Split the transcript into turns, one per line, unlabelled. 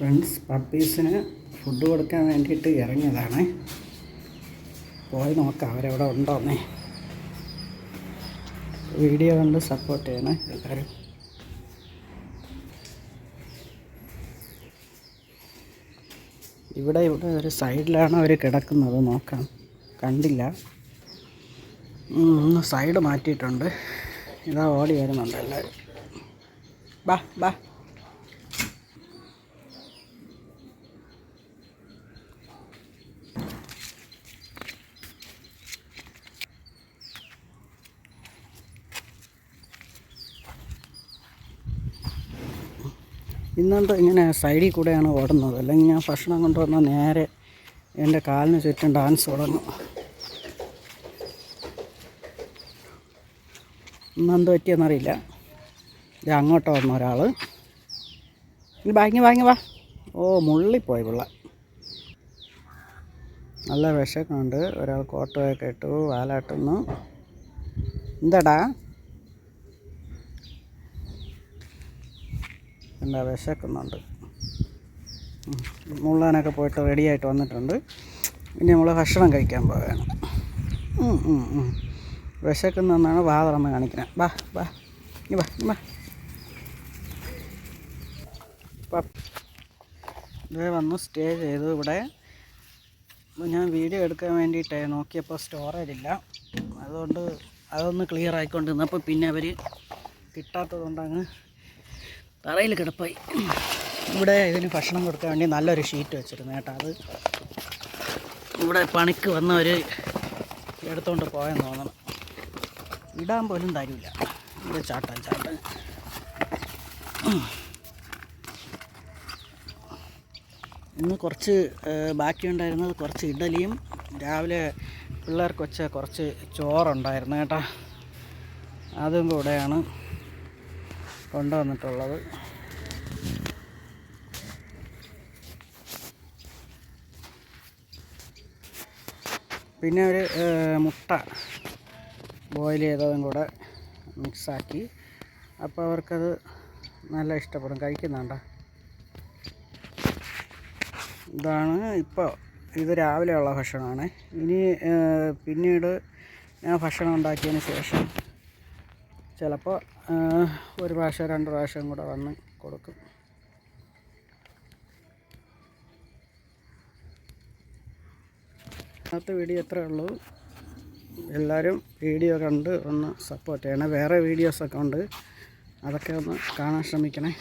Friends പപ്പീസിന് food കൊടുക്കാൻ വേണ്ടിയിട്ട് ഇറങ്ങിയതാണ്. പോയി നോക്കാം അവരെവിടെ ഉണ്ടോന്നേ. വീഡിയോ കണ്ട് സപ്പോർട്ട് ചെയ്യണേ എല്ലാവരും. ഇവിടെ ഇവിടെ ഒരു സൈഡിലാണ് അവർ കിടക്കുന്നത് നോക്കാം. കണ്ടില്ല. സൈഡ് മാറ്റിയിട്ടുണ്ട്. ഇതാ ഓടി വരുന്നുണ്ട് എല്ലാവരും. ബാ ബാ. ഇന്നെന്താ ഇങ്ങനെ സൈഡിൽ കൂടെയാണ് ഓടുന്നത്. അല്ലെങ്കിൽ ഞാൻ ഭക്ഷണം കൊണ്ടുവന്നാൽ നേരെ എന്റെ കാലിന് ചുറ്റും ഡാൻസ് തുടങ്ങും. ഇന്നെന്ത് പറ്റിയെന്നറിയില്ല. ഇത് അങ്ങോട്ട് വന്ന ഒരാൾ ബാങ്ങി വാങ്ങി വാ ഓ മുള്ളിപ്പോയി പിള്ള. നല്ല വിശക്കുണ്ട് ഒരാൾ കോട്ടയൊക്കെ ഇട്ടു വാലാട്ടുന്നു. എന്താടാ? എന്താ വിശക്കുന്നുണ്ട്. മുള്ളാനൊക്കെ പോയിട്ട് റെഡിയായിട്ട് വന്നിട്ടുണ്ട്. ഇനി നമ്മൾ ഭക്ഷണം കഴിക്കാൻ പോവുകയാണ്. വിശക്കുന്നെന്നാണ് വാ തുറന്ന് കാണിക്കുന്നത് വാ വാ. ഇനി വാ വാ. ഇത് വന്ന് സ്റ്റേ ചെയ്തു ഇവിടെ. ഞാൻ വീഡിയോ എടുക്കാൻ വേണ്ടിയിട്ട് നോക്കിയപ്പോൾ സ്റ്റോറേജ് ഇല്ല. അതുകൊണ്ട് അതൊന്ന് ക്ലിയർ ആയിക്കൊണ്ടിരുന്നപ്പോൾ പിന്നെ അവർ കിട്ടാത്തതുകൊണ്ട് അങ്ങ് തറയിൽ കിടപ്പായി. ഇവിടെ ഇതിന് ഭക്ഷണം കൊടുക്കാൻ വേണ്ടി നല്ലൊരു ഷീറ്റ് വെച്ചിരുന്നു കേട്ടോ. അത് ഇവിടെ പണിക്ക് വന്നവർ എടുത്തുകൊണ്ട് പോയെന്ന് തോന്നണം. ഇടാൻ പോലും തരില്ല ഇവിടെ ചാട്ടം ചാട്ട. ഇന്ന് കുറച്ച് ബാക്കിയുണ്ടായിരുന്നത് കുറച്ച് ഇഡലിയും രാവിലെ പിള്ളേർക്ക് വെച്ച കുറച്ച് ചോറുണ്ടായിരുന്നു കേട്ടോ. അതും കൂടെയാണ് കൊണ്ടുവന്നിട്ടുള്ളത്. പിന്നെ ഒരു മുട്ട ബോയിൽ ചെയ്തതും കൂടെ മിക്സാക്കി അപ്പോൾ അവർക്കത് നല്ല ഇഷ്ടപ്പെടും. കഴിക്കുന്നുണ്ട? ഇതാണ് ഇപ്പോൾ ഇത് രാവിലെയുള്ള ഭക്ഷണമാണ്. ഇനി പിന്നീട് ഞാൻ ഭക്ഷണം ഉണ്ടാക്കിയതിന് ശേഷം ചിലപ്പോൾ ഒരു പ്രാവശ്യം രണ്ട് പ്രാവശ്യം കൂടെ വന്ന് കൊടുക്കും. ഇന്നത്തെ വീഡിയോ എത്രയേ ഉള്ളൂ. എല്ലാവരും വീഡിയോ കണ്ട് ഒന്ന് സപ്പോർട്ട് ചെയ്യണേ. വേറെ വീഡിയോസൊക്കെ ഉണ്ട്. അതൊക്കെ ഒന്ന് കാണാൻ ശ്രമിക്കണേ.